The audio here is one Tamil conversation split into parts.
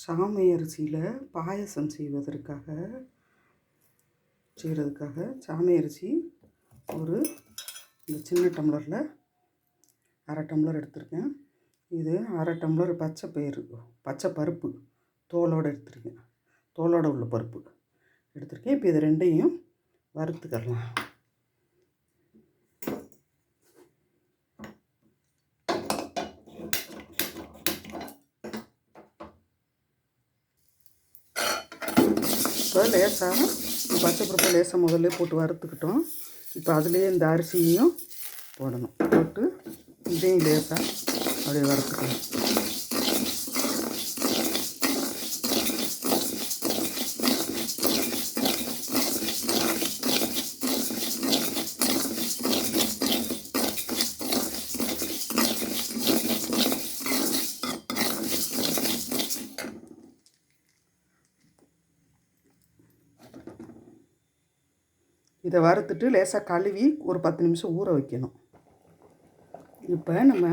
சாமை அரிசியில் பாயசம் செய்வதற்காக செய்கிறதுக்காக சாமை அரிசி ஒரு இந்த சின்ன டம்ளரில் அரை டம்ளர் எடுத்திருக்கேன். இது அரை டம்ளர் பச்சை பயிறு பச்சை பருப்பு தோலோடு எடுத்திருக்கேன். தோலோடு உள்ள பருப்பு எடுத்திருக்கேன். இப்போ இது ரெண்டையும் வறுத்துக்கலாம். இப்போ லேசாக பச்சை பருப்பை லேசாக முதல்ல போட்டு வறுத்துக்கிட்டோம். இப்போ அதுலேயே இந்த அரிசியையும் போடணும். போட்டு இதையும் லேசாக அப்படியே வறுத்துக்கணும் இதை வறுத்துட்டு லேசாக கழுவி ஒரு பத்து நிமிஷம் ஊற வைக்கணும். இப்போ நம்ம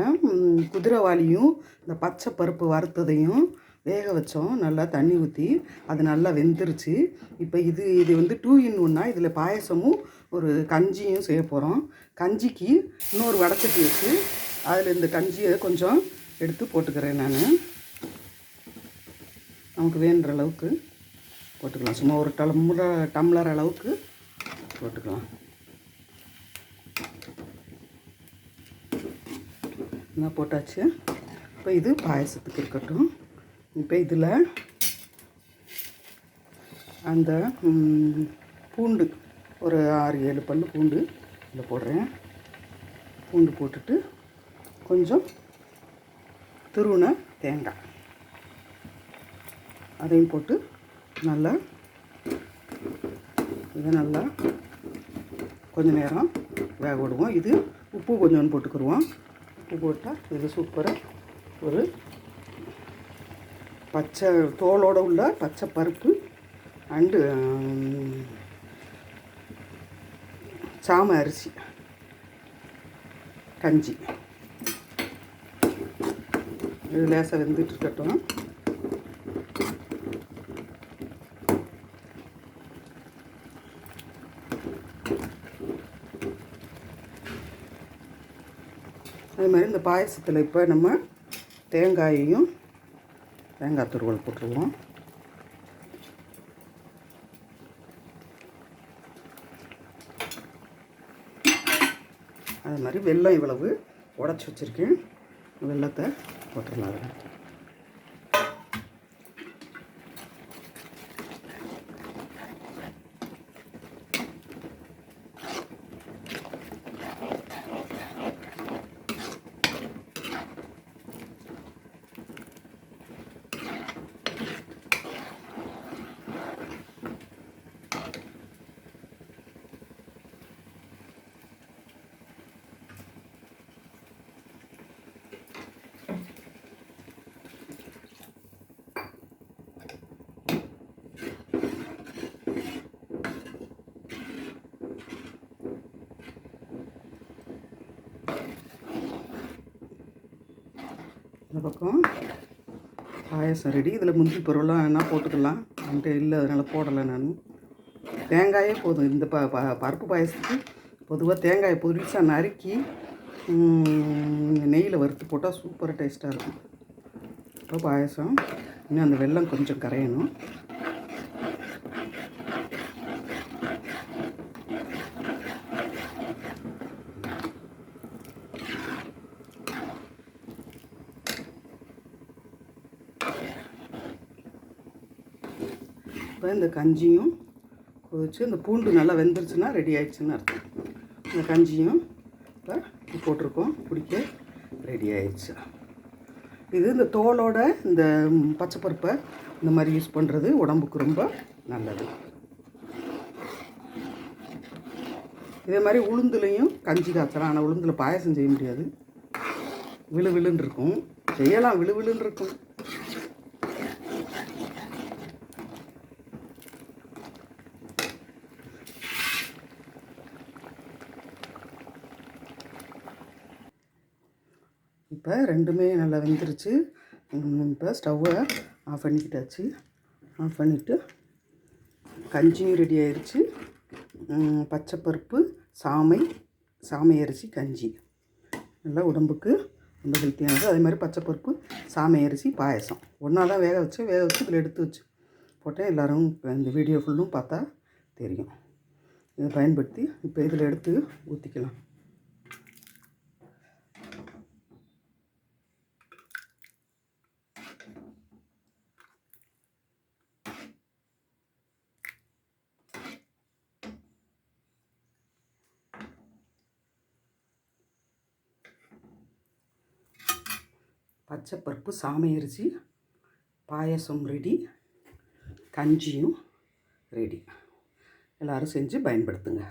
குதிரைவாளியும் இந்த பச்சை பருப்பு வறுத்ததையும் வேக வச்சோம். நல்லா தண்ணி ஊற்றி அது நல்லா வெந்துருச்சு. இப்போ இது இது வந்து டூ இன் ஒன்னா இதில் பாயசமும் ஒரு கஞ்சியும் செய்ய போகிறோம் கஞ்சிக்கு இன்னொரு வடச்சட்டி வச்சு அதில் இந்த கஞ்சியை கொஞ்சம் எடுத்து போட்டுக்கிறேன் நான். நமக்கு வேண்டுற அளவுக்கு போட்டுக்கலாம். சும்மா ஒரு டம்ளர் டம்ளர் அளவுக்கு போட்டுக்கலாம். என்ன போட்டாச்சு? இப்போ இது பாயசத்துக்கு இருக்கட்டும். இப்போ இதில் அந்த பூண்டு ஒரு ஆறு ஏழு பல் பூண்டு இதில் போடுறேன். பூண்டு போட்டுட்டு கொஞ்சம் துருவின தேங்காய். அதையும் போட்டு நல்லா இதை நல்லா கொஞ்சம் நேரம் வேக விடுவோம். இது உப்பு கொஞ்சோண்டு போட்டுக்கிடுவோம் உப்பு போட்டால் இது சூப்பராக ஒரு பச்சை தோலோடு உள்ள பச்சை பருப்பு அண்டு சாம அரிசி கஞ்சி. இது லேசாக வெந்துட்டு இருக்கட்டும். அது மாதிரி இந்த பாயசத்தில் இப்போ நம்ம தேங்காயையும் தேங்காய் துருவல் போட்டுருவோம். அது மாதிரி வெல்லம் இவ்வளவு உடச்சி வச்சுருக்கேன். வெல்லத்தை போட்டுடலாம். இந்த பக்கம். பாயசம் ரெடி இதில் முந்திரி பருவெல்லாம் என்ன போட்டுக்கலாம். என்கிட்ட இல்லை அதனால் போடலை நான். தேங்காயே போதும். இந்த ப ப- பருப்பு பாயசத்துக்கு பொதுவாக தேங்காயை பொரிசாக நறுக்கி நெய்யில் வறுத்து போட்டால் சூப்பராக டேஸ்ட்டாக இருக்கும். இப்போ பாயசம். இன்னும் அந்த வெல்லம் கொஞ்சம் கரையணும். இப்போ இந்த கஞ்சியும் கொதிச்சு இந்த பூண்டு நல்லா வெந்துருச்சுன்னா ரெடி ஆயிடுச்சுன்னு அர்த்தம். இந்த கஞ்சியும் இப்போ போட்டிருக்கோம் குடிக்க ரெடி ஆயிடுச்சு. இது இந்த தோலோட இந்த பச்சைப்பருப்பை பச்சை பருப்பை இந்த மாதிரி யூஸ் பண்ணுறது உடம்புக்கு ரொம்ப நல்லது. இதே மாதிரி உளுந்துலையும் கஞ்சி காய்ச்சலாம் ஆனால் உளுந்தில் பாயசம் செய்ய முடியாது. விழு விழுன்னு இருக்கும். செய்யலாம் விழு விழுன்னு இருக்கும். இப்போ ரெண்டுமே நல்லா வெந்துருச்சு. இப்போ ஸ்டவ்வை ஆஃப் பண்ணிக்கிட்டாச்சு. ஆஃப் பண்ணிவிட்டு கஞ்சியும் ரெடி ஆயிடுச்சு பச்சைப்பருப்பு சாமை சாமை அரிசி கஞ்சி. நல்லா உடம்புக்கு ரொம்ப ஹெல்த்தியானது அதே மாதிரி பச்சைப்பருப்பு சாமை அரிசி பாயசம். ஒன்றா தான் வேக வச்சு வேக வச்சு இதில் எடுத்து வச்சு போட்டேன். எல்லோரும் இந்த வீடியோ ஃபுல்லும் பார்த்தா தெரியும். இதை பயன்படுத்தி இப்போ இதில் எடுத்து ஊற்றிக்கலாம் பச்சைப்பருப்பு சாமை அரிசி பாயசம் ரெடி கஞ்சியும் ரெடி எல்லோரும் செஞ்சு பயன்படுத்துங்க.